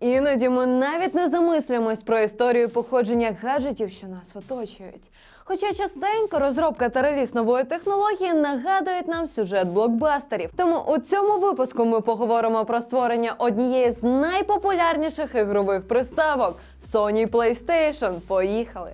Іноді ми навіть не замислюємось про історію походження гаджетів, що нас оточують. Хоча частенько розробка та реліз нової технології нагадують нам сюжет блокбастерів. Тому у цьому випуску ми поговоримо про створення однієї з найпопулярніших ігрових приставок Sony PlayStation. Поїхали!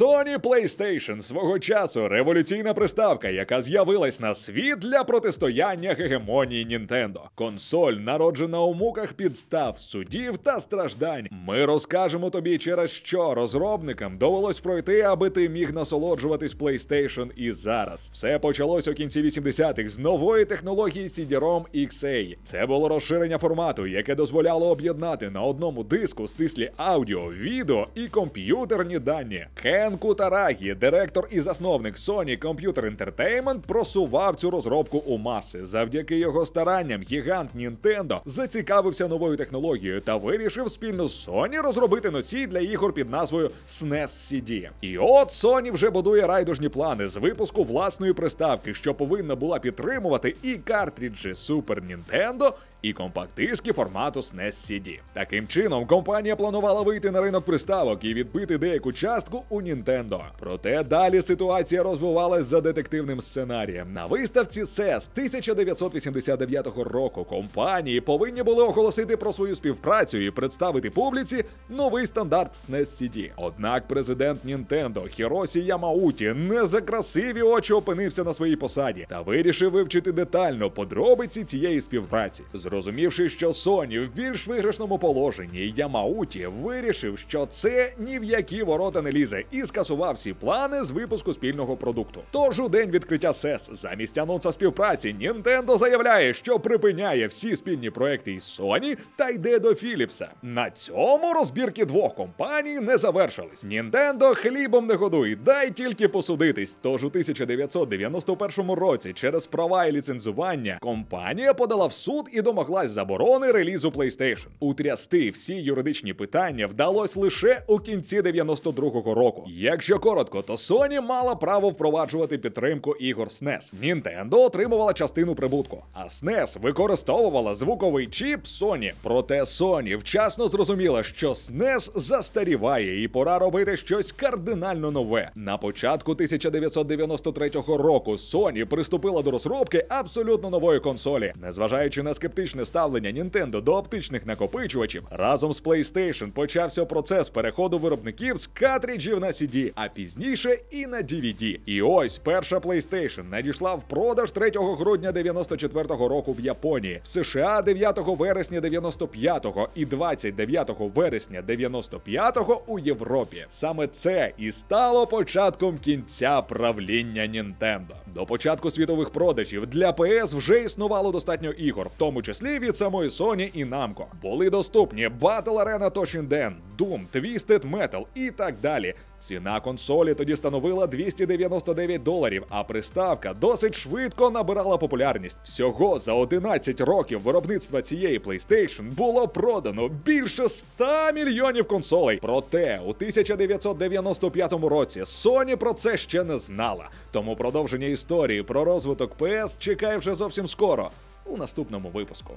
Sony PlayStation свого часу революційна приставка, яка з'явилась на світ для протистояння гегемонії Nintendo. Консоль, народжена у муках підстав, судів та страждань. Ми розкажемо тобі, через що розробникам довелось пройти, аби ти міг насолоджуватись PlayStation і зараз. Все почалось у кінці 80-х з нової технології CD-ROM XA. Це було розширення формату, яке дозволяло об'єднати на одному диску стислі аудіо, відео і комп'ютерні дані. Кен Кутарагі, директор і засновник Sony Computer Entertainment, просував цю розробку у маси. Завдяки його старанням гігант Nintendo зацікавився новою технологією та вирішив спільно з Sony розробити носій для ігор під назвою SNES CD. І от Sony вже будує райдужні плани з випуску власної приставки, що повинна була підтримувати і картриджі Super Nintendo, і компакт-диски формату SNES CD. Таким чином, компанія планувала вийти на ринок приставок і відбити деяку частку у Nintendo. Проте далі ситуація розвивалась за детективним сценарієм. На виставці CES 1989 року компанії повинні були оголосити про свою співпрацю і представити публіці новий стандарт SNES CD. Однак президент Nintendo Хіросі Ямауті не за красиві очі опинився на своїй посаді та вирішив вивчити детально подробиці цієї співпраці. Зрозумівши, що Sony в більш виграшному положенні, Ямауті вирішив, що це ні в які ворота не лізе, і скасував всі плани з випуску спільного продукту. Тож у день відкриття CES замість анонса співпраці Nintendo заявляє, що припиняє всі спільні проекти із Sony та йде до Філіпса. На цьому розбірки двох компаній не завершились. Nintendo хлібом не годуй, дай тільки посудитись. Тож у 1991 році через права і ліцензування компанія подала в суд і домоглась заборони релізу PlayStation. Утрясти всі юридичні питання вдалося лише у кінці 92-го року. Якщо коротко, то Sony мала право впроваджувати підтримку ігор SNES. Nintendo отримувала частину прибутку, а SNES використовувала звуковий чіп Sony. Проте Sony вчасно зрозуміла, що SNES застаріває і пора робити щось кардинально нове. На початку 1993 року Sony приступила до розробки абсолютно нової консолі, незважаючи на скептичне ставлення Nintendo до оптичних накопичувачів, разом з PlayStation почався процес переходу виробників з картриджів на CD, а пізніше і на DVD. І ось перша PlayStation надійшла в продаж 3 грудня 94-го року в Японії, в США 9 вересня 95-го і 29 вересня 95-го у Європі. Саме це і стало початком кінця правління Nintendo. До початку світових продажів для PS вже існувало достатньо ігор, в тому числі від самої Sony і Namco. Були доступні Battle Arena Toshinden, Doom, Twisted Metal і так далі. Ціна консолі тоді становила 299 доларів, а приставка досить швидко набирала популярність. Всього за 11 років виробництва цієї PlayStation було продано більше 100 мільйонів консолей. Проте у 1995 році Sony про це ще не знала. Тому продовження історії про розвиток PS чекає вже зовсім скоро у наступному випуску.